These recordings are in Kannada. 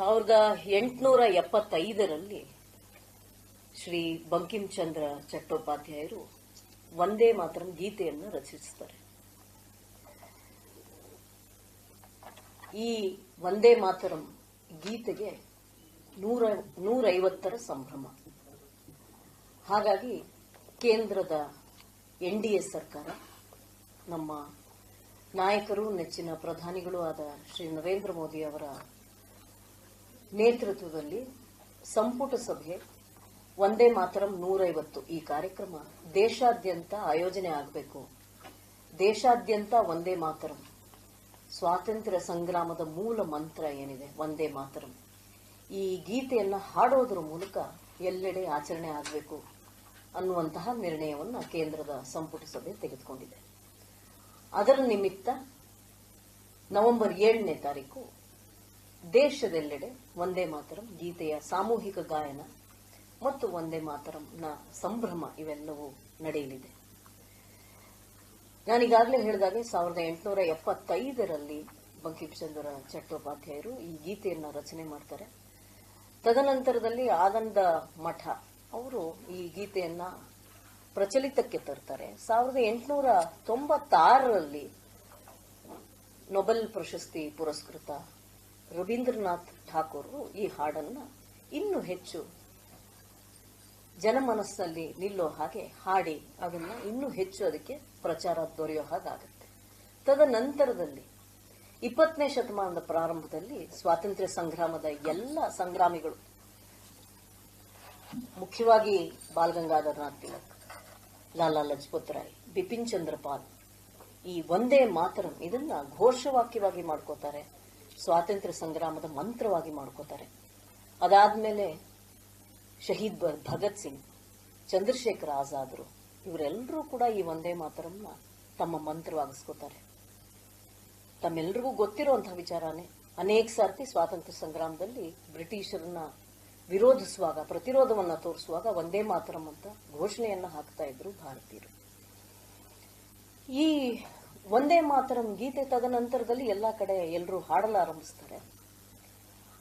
ಸಾವಿರದ ಎಂಟುನೂರ ಎಪ್ಪತ್ತೈದರಲ್ಲಿ ಶ್ರೀ ಬಂಕಿಂಚಂದ್ರ ಚಟ್ಟೋಪಾಧ್ಯಾಯರು ಒಂದೇ ಮಾತ್ರ ಗೀತೆಯನ್ನು ರಚಿಸುತ್ತಾರೆ. ಈ ಒಂದೇ ಮಾತರಂ ಗೀತೆಗೆ ನೂರ, ನೂರೈವತ್ತರ ಸಂಭ್ರಮ. ಹಾಗಾಗಿ ಕೇಂದ್ರದ ಎನ್ ಡಿ ಎ ಸರ್ಕಾರ, ನಮ್ಮ ನಾಯಕರು, ನೆಚ್ಚಿನ ಪ್ರಧಾನಿಗಳು ಆದ ಶ್ರೀ ನರೇಂದ್ರ ಮೋದಿ ಅವರ ನೇತೃತ್ವದಲ್ಲಿ ಸಂಪುಟ ಸಭೆ, ಒಂದೇ ಮಾತರಂ ನೂರೈವತ್ತು ಈ ಕಾರ್ಯಕ್ರಮ ದೇಶಾದ್ಯಂತ ಆಯೋಜನೆ ಆಗಬೇಕು. ದೇಶಾದ್ಯಂತ ಒಂದೇ ಮಾತರಂ. ಸ್ವಾತಂತ್ರ್ಯ ಸಂಗ್ರಾಮದ ಮೂಲ ಮಂತ್ರ ಏನಿದೆ? ಒಂದೇ ಮಾತರಂ. ಈ ಗೀತೆಯನ್ನು ಹಾಡೋದ್ರ ಮೂಲಕ ಎಲ್ಲೆಡೆ ಆಚರಣೆ ಆಗಬೇಕು ಅನ್ನುವಂತಹ ನಿರ್ಣಯವನ್ನು ಕೇಂದ್ರದ ಸಂಪುಟ ಸಭೆ ತೆಗೆದುಕೊಂಡಿದೆ. ಅದರ ನಿಮಿತ್ತ ನವೆಂಬರ್ ಏಳನೇ ತಾರೀಕು ದೇಶದೆಲ್ಲೆಡೆ ಒಂದೇ ಮಾತರಂ ಗೀತೆಯ ಸಾಮೂಹಿಕ ಗಾಯನ ಮತ್ತು ಒಂದೇ ಮಾತರಂನ ಸಂಭ್ರಮ ಇವೆಲ್ಲವೂ ನಡೆಯಲಿದೆ. ನಾನೀಗಾಗಲೇ ಹೇಳಿದಾಗೆ ಸಾವಿರದ ಎಂಟುನೂರ ಎಪ್ಪತ್ತೈದರಲ್ಲಿ ಬಂಕಿಂಚಂದ್ರ ಚಟ್ಟೋಪಾಧ್ಯಾಯರು ಈ ಗೀತೆಯನ್ನು ರಚನೆ ಮಾಡ್ತಾರೆ. ತದನಂತರದಲ್ಲಿ ಆನಂದ ಮಠ ಅವರು ಈ ಗೀತೆಯನ್ನ ಪ್ರಚಲಿತಕ್ಕೆ ತರ್ತಾರೆ. ಸಾವಿರದ ಎಂಟುನೂರ ತೊಂಬತ್ತಾರರಲ್ಲಿ ನೊಬೆಲ್ ಪ್ರಶಸ್ತಿ ಪುರಸ್ಕೃತ ರವೀಂದ್ರನಾಥ್ ಠಾಕೂರ್ ಈ ಹಾಡನ್ನ ಇನ್ನೂ ಹೆಚ್ಚು ಜನಮನಸ್ಸಲ್ಲಿ ನಿಲ್ಲೋ ಹಾಗೆ ಹಾಡಿ ಅದನ್ನ ಇನ್ನೂ ಹೆಚ್ಚು ಅದಕ್ಕೆ ಪ್ರಚಾರ ದೊರೆಯೋ ಹಾಗಾಗುತ್ತೆ. ತದನಂತರದಲ್ಲಿ ಇಪ್ಪತ್ತನೇ ಶತಮಾನದ ಪ್ರಾರಂಭದಲ್ಲಿ ಸ್ವಾತಂತ್ರ್ಯ ಸಂಗ್ರಾಮದ ಎಲ್ಲ ಸಂಗ್ರಾಮಿಗಳು, ಮುಖ್ಯವಾಗಿ ಬಾಲಗಂಗಾಧರನಾಥ್ ತಿಲಕ್, ಲಾಲಾ ಲಜಪತ್ ರಾಯ್, ಬಿಪಿನ್ ಚಂದ್ರಪಾಲ್ ಈ ಒಂದೇ ಮಾತರಂ ಇದನ್ನ ಘೋಷವಾಕ್ಯವಾಗಿ ಮಾಡ್ಕೋತಾರೆ. ಸ್ವಾತಂತ್ರ್ಯ ಸಂಗ್ರಾಮದ ಮಂತ್ರವಾಗಿ ಮಾಡ್ಕೋತಾರೆ. ಅದಾದ್ಮೇಲೆ ಶಹೀದ್ ಭಗತ್ ಸಿಂಗ್, ಚಂದ್ರಶೇಖರ್ ಆಜಾದ್ರು ಇವರೆಲ್ಲರೂ ಕೂಡ ಈ ಒಂದೇ ಮಾತರನ್ನ ತಮ್ಮ ಮಂತ್ರವಾಗಿಸ್ಕೋತಾರೆ. ತಮ್ಮೆಲ್ಲರಿಗೂ ಗೊತ್ತಿರುವಂತಹ ವಿಚಾರನೇ, ಅನೇಕ ಸಾರ್ತಿ ಸ್ವಾತಂತ್ರ್ಯ ಸಂಗ್ರಾಮದಲ್ಲಿ ಬ್ರಿಟಿಷರನ್ನ ವಿರೋಧಿಸುವಾಗ, ಪ್ರತಿರೋಧವನ್ನ ತೋರಿಸುವಾಗ ಒಂದೇ ಮಾತರಂ ಅಂತ ಘೋಷಣೆಯನ್ನ ಹಾಕ್ತಾ ಇದ್ರು ಭಾರತೀಯರು. ಈ ಒಂದೇ ಮಾತರಂ ಗೀತೆ ತದನಂತರದಲ್ಲಿ ಎಲ್ಲಾ ಕಡೆ ಎಲ್ಲರೂ ಹಾಡಲಾರಂಭಿಸ್ತಾರೆ.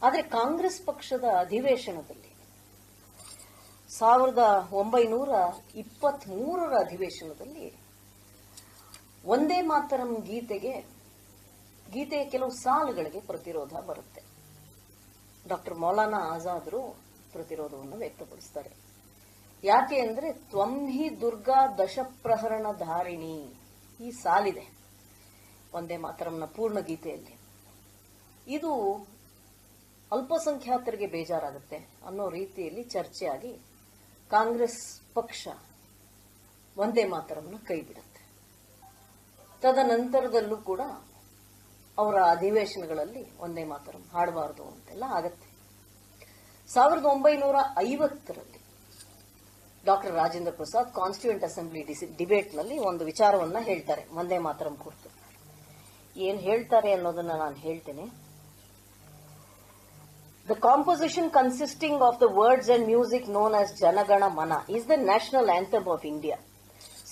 ಆದರೆ ಕಾಂಗ್ರೆಸ್ ಪಕ್ಷದ ಅಧಿವೇಶನದಲ್ಲಿ ಸಾವಿರದ ಒಂಬೈನೂರ ಇಪ್ಪತ್ತ್ ಮೂರರ ಅಧಿವೇಶನದಲ್ಲಿ ಒಂದೇ ಮಾತರಂ ಗೀತೆಗೆ, ಗೀತೆಯ ಕೆಲವು ಸಾಲುಗಳಿಗೆ ಪ್ರತಿರೋಧ ಬರುತ್ತೆ. ಡಾಕ್ಟರ್ ಮೌಲಾನಾ ಆಜಾದ್ರು ಪ್ರತಿರೋಧವನ್ನು ವ್ಯಕ್ತಪಡಿಸ್ತಾರೆ. ಯಾಕೆ ಅಂದರೆ ತ್ವಂಹಿ ದುರ್ಗಾ ದಶಪ್ರಹರಣ ಧಾರಿಣಿ ಈ ಸಾಲಿದೆ. ಒಂದೇ ಮಾತರಂನ ಪೂರ್ಣ ಗೀತೆಯಲ್ಲಿ ಇದು ಅಲ್ಪಸಂಖ್ಯಾತರಿಗೆ ಬೇಜಾರಾಗುತ್ತೆ ಅನ್ನೋ ರೀತಿಯಲ್ಲಿ ಚರ್ಚೆಯಾಗಿ ಕಾಂಗ್ರೆಸ್ ಪಕ್ಷ ಒಂದೇ ಮಾತರವನ್ನು ಕೈ ಬಿಡುತ್ತೆ ತದನಂತರದಲ್ಲೂ ಕೂಡ ಅವರ ಅಧಿವೇಶನಗಳಲ್ಲಿ ಒಂದೇ ಮಾತರಂ ಹಾಡಬಾರದು ಅಂತೆಲ್ಲ ಆಗತ್ತೆ. ಸಾವಿರದ ಒಂಬೈನೂರ ಐವತ್ತರಲ್ಲಿ doctor Rajendra Prasad constituent assembly ಡಿಬೇಟ್ನಲ್ಲಿ ಒಂದು ವಿಚಾರವನ್ನ ಹೇಳ್ತಾರೆ ಒಂದೇ ಮಾತರಂ ಕುರಿತು ಏನ್ ಹೇಳ್ತಾರೆ ಅನ್ನೋದನ್ನ ನಾನು ಹೇಳ್ತೇನೆ the composition consisting of the words and music known as Jana Gana Mana is the national anthem of India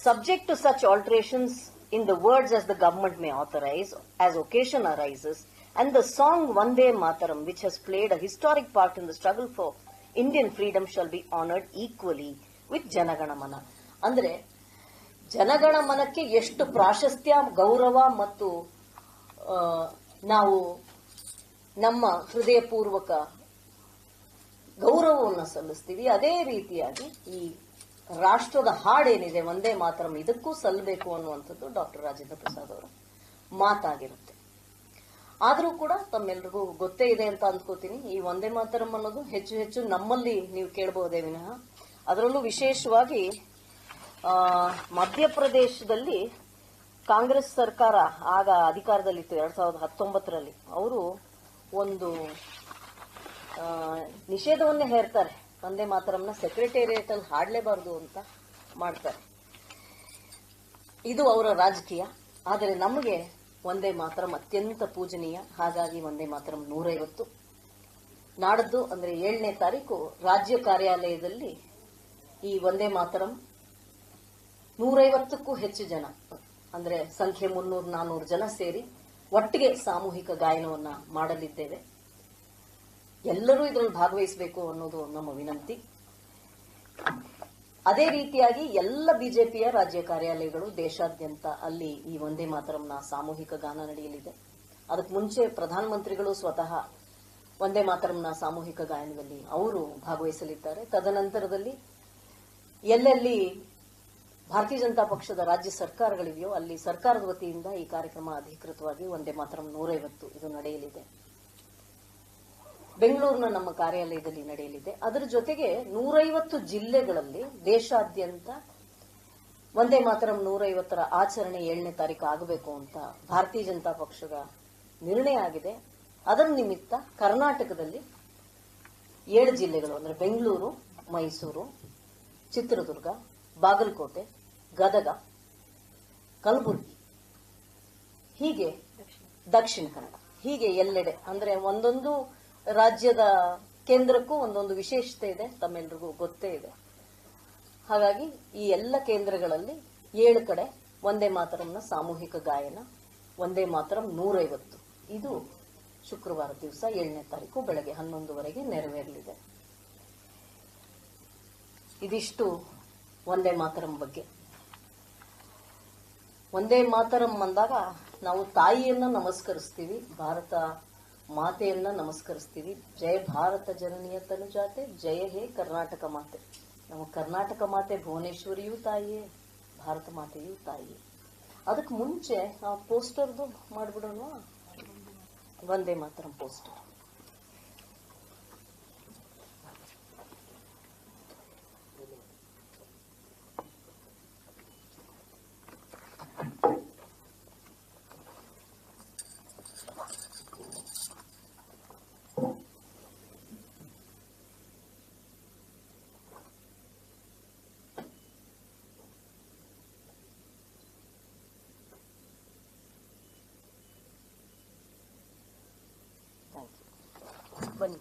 subject to such alterations in the words as the government may authorize, as occasion arises, and the song Vande Mataram, which has played a historic part in the struggle for Indian freedom, shall be honored equally with Jana Gana Mana. ಅಂದ್ರೆ ಜನಗಣಮನಕ್ಕೆ ಎಷ್ಟು ಪ್ರಾಶಸ್ತ್ಯ, ಗೌರವ ಮತ್ತು ನಾವು ನಮ್ಮ ಹೃದಯಪೂರ್ವಕ ಗೌರವವನ್ನು ಸಲ್ಲಿಸ್ತೀವಿ. ಅದೇ ರೀತಿಯಾಗಿ ಈ ರಾಷ್ಟ್ರದ ಹಾಡೇನಿದೆ ಒಂದೇ ಮಾತರಂ ಇದಕ್ಕೂ ಸಲ್ಲಬೇಕು ಅನ್ನುವಂಥದ್ದು ಡಾಕ್ಟರ್ ರಾಜೇಂದ್ರ ಪ್ರಸಾದ್ ಅವರ. ಮಾತಾಗಿರುತ್ತೆ. ಆದರೂ ಕೂಡ ತಮ್ಮೆಲ್ರಿಗೂ ಗೊತ್ತೇ ಇದೆ ಅಂತ ಅಂದ್ಕೋತೀನಿ. ಈ ಒಂದೇ ಮಾತರಂ ಅನ್ನೋದು ಹೆಚ್ಚು ಹೆಚ್ಚು ನಮ್ಮಲ್ಲಿ ನೀವು ಕೇಳಬಹುದೇ ವಿನಃ. ಅದರಲ್ಲೂ ವಿಶೇಷವಾಗಿ ಮಧ್ಯಪ್ರದೇಶದಲ್ಲಿ ಕಾಂಗ್ರೆಸ್ ಸರ್ಕಾರ ಆಗ ಅಧಿಕಾರದಲ್ಲಿತ್ತು ಎರಡ್ ಸಾವಿರದ ಹತ್ತೊಂಬತ್ತರಲ್ಲಿ. ಅವರು ಒಂದು ನಿಷೇಧವನ್ನೇ ಹೇರ್ತಾರೆ. ಒಂದೇ ಮಾತರಂನ ಸೆಕ್ರೆಟೇರಿಯೇಟ್ ಅಲ್ಲಿ ಹಾಡಲೇಬಾರದು ಅಂತ ಮಾಡ್ತಾರೆ. ಇದು ಅವರ ರಾಜಕೀಯ. ಆದರೆ ನಮಗೆ ಒಂದೇ ಮಾತರಂ ಅತ್ಯಂತ ಪೂಜನೀಯ. ಹಾಗಾಗಿ ಒಂದೇ ಮಾತರಂ ನೂರೈವತ್ತು. ನಾಡದ್ದು ಅಂದ್ರೆ ಏಳನೇ ತಾರೀಕು ರಾಜ್ಯ ಕಾರ್ಯಾಲಯದಲ್ಲಿ ಈ ಒಂದೇ ಮಾತರಂ. ನೂರೈವತ್ತಕ್ಕೂ ಹೆಚ್ಚು ಜನ, ಅಂದ್ರೆ ಸಂಖ್ಯೆ ಮುನ್ನೂರು ನಾನ್ನೂರು ಜನ ಸೇರಿ ಒಟ್ಟಿಗೆ ಸಾಮೂಹಿಕ ಗಾಯನವನ್ನ ಮಾಡಲಿದ್ದೇವೆ. ಎಲ್ಲರೂ ಇದರಲ್ಲಿ ಭಾಗವಹಿಸಬೇಕು ಅನ್ನೋದು ನಮ್ಮ ವಿನಂತಿ. ಅದೇ ರೀತಿಯಾಗಿ ಎಲ್ಲ ಬಿಜೆಪಿಯ ರಾಜ್ಯ ಕಾರ್ಯಾಲಯಗಳು ದೇಶಾದ್ಯಂತ ಅಲ್ಲಿ ಈ ಒಂದೇ ಮಾತರಂನ ಸಾಮೂಹಿಕ ಗಾನ ನಡೆಯಲಿದೆ. ಅದಕ್ಕೆ ಮುಂಚೆ ಪ್ರಧಾನಮಂತ್ರಿಗಳು ಸ್ವತಃ ಒಂದೇ ಮಾತರಂನ ಸಾಮೂಹಿಕ ಗಾಯನದಲ್ಲಿ ಅವರು ಭಾಗವಹಿಸಲಿದ್ದಾರೆ. ತದನಂತರದಲ್ಲಿ ಎಲ್ಲೆಲ್ಲಿ ಭಾರತೀಯ ಜನತಾ ಪಕ್ಷದ ರಾಜ್ಯ ಸರ್ಕಾರಗಳಿವೆಯೋ ಅಲ್ಲಿ ಸರ್ಕಾರದ ವತಿಯಿಂದ ಈ ಕಾರ್ಯಕ್ರಮ ಅಧಿಕೃತವಾಗಿ ಒಂದೇ ಮಾತ್ರ ನೂರೈವತ್ತು ಇದು ನಡೆಯಲಿದೆ. ಬೆಂಗಳೂರಿನ ನಮ್ಮ ಕಾರ್ಯಾಲಯದಲ್ಲಿ ನಡೆಯಲಿದೆ. ಅದರ ಜೊತೆಗೆ ನೂರೈವತ್ತು ಜಿಲ್ಲೆಗಳಲ್ಲಿ ದೇಶಾದ್ಯಂತ ಒಂದೇ ಮಾತರಂ ನೂರೈವತ್ತರ ಆಚರಣೆ ಏಳನೇ ತಾರೀಕು ಆಗಬೇಕು ಅಂತ ಭಾರತೀಯ ಜನತಾ ಪಕ್ಷದ ನಿರ್ಣಯ ಆಗಿದೆ. ಅದರ ನಿಮಿತ್ತ ಕರ್ನಾಟಕದಲ್ಲಿ ಏಳು ಜಿಲ್ಲೆಗಳು, ಅಂದ್ರೆ ಬೆಂಗಳೂರು, ಮೈಸೂರು ಚಿತ್ರದುರ್ಗ, ಬಾಗಲಕೋಟೆ, ಗದಗ, ಕಲಬುರಗಿ. ಹೀಗೆ ದಕ್ಷಿಣ ಕನ್ನಡ. ಹೀಗೆ ಎಲ್ಲೆಡೆ, ಅಂದ್ರೆ ಒಂದೊಂದು ರಾಜ್ಯದ ಕೇಂದ್ರಕ್ಕೂ ಒಂದೊಂದು ವಿಶೇಷತೆ ಇದೆ, ತಮ್ಮೆಲ್ರಿಗೂ ಗೊತ್ತೇ ಇದೆ. ಹಾಗಾಗಿ ಈ ಎಲ್ಲ ಕೇಂದ್ರಗಳಲ್ಲಿ ಏಳು ಕಡೆ ಒಂದೇ ಮಾತರಂನ ಸಾಮೂಹಿಕ ಗಾಯನ, ಒಂದೇ ಮಾತರಂ ನೂರೈವತ್ತು. ಇದು ಶುಕ್ರವಾರ ದಿವಸ ಏಳನೇ ತಾರೀಕು, ಬೆಳಗ್ಗೆ ಹನ್ನೊಂದುವರೆಗೆ ನೆರವೇರಲಿದೆ. ಇದಿಷ್ಟು ಒಂದೇ ಮಾತರಂ ಬಗ್ಗೆ. ಒಂದೇ ಮಾತರಂ ಅಂದಾಗ ನಾವು ತಾಯಿಯನ್ನ ನಮಸ್ಕರಿಸ್ತೀವಿ, ಭಾರತ ಮಾತೆಯನ್ನ ನಮಸ್ಕರಿಸ್ತೀವಿ. ಜಯ ಭಾರತ ಜನನಿಯ ತನುಜಾತೆ ಜಯ ಹೇ ಕರ್ನಾಟಕ ಮಾತೆ. ನಮ್ಮ ಕರ್ನಾಟಕ ಮಾತೆ ಭುವನೇಶ್ವರಿಯೂ ತಾಯಿಯೇ, ಭಾರತ ಮಾತೆಯೂ ತಾಯಿಯೇ. ಅದಕ್ಕೆ ಮುಂಚೆ ಆ ಪೋಸ್ಟರ್ದು ಮಾಡ್ಬಿಡೋಣ ಒಂದೇ ಮಾತರಂ ಪೋಸ್ಟರ್. Bình.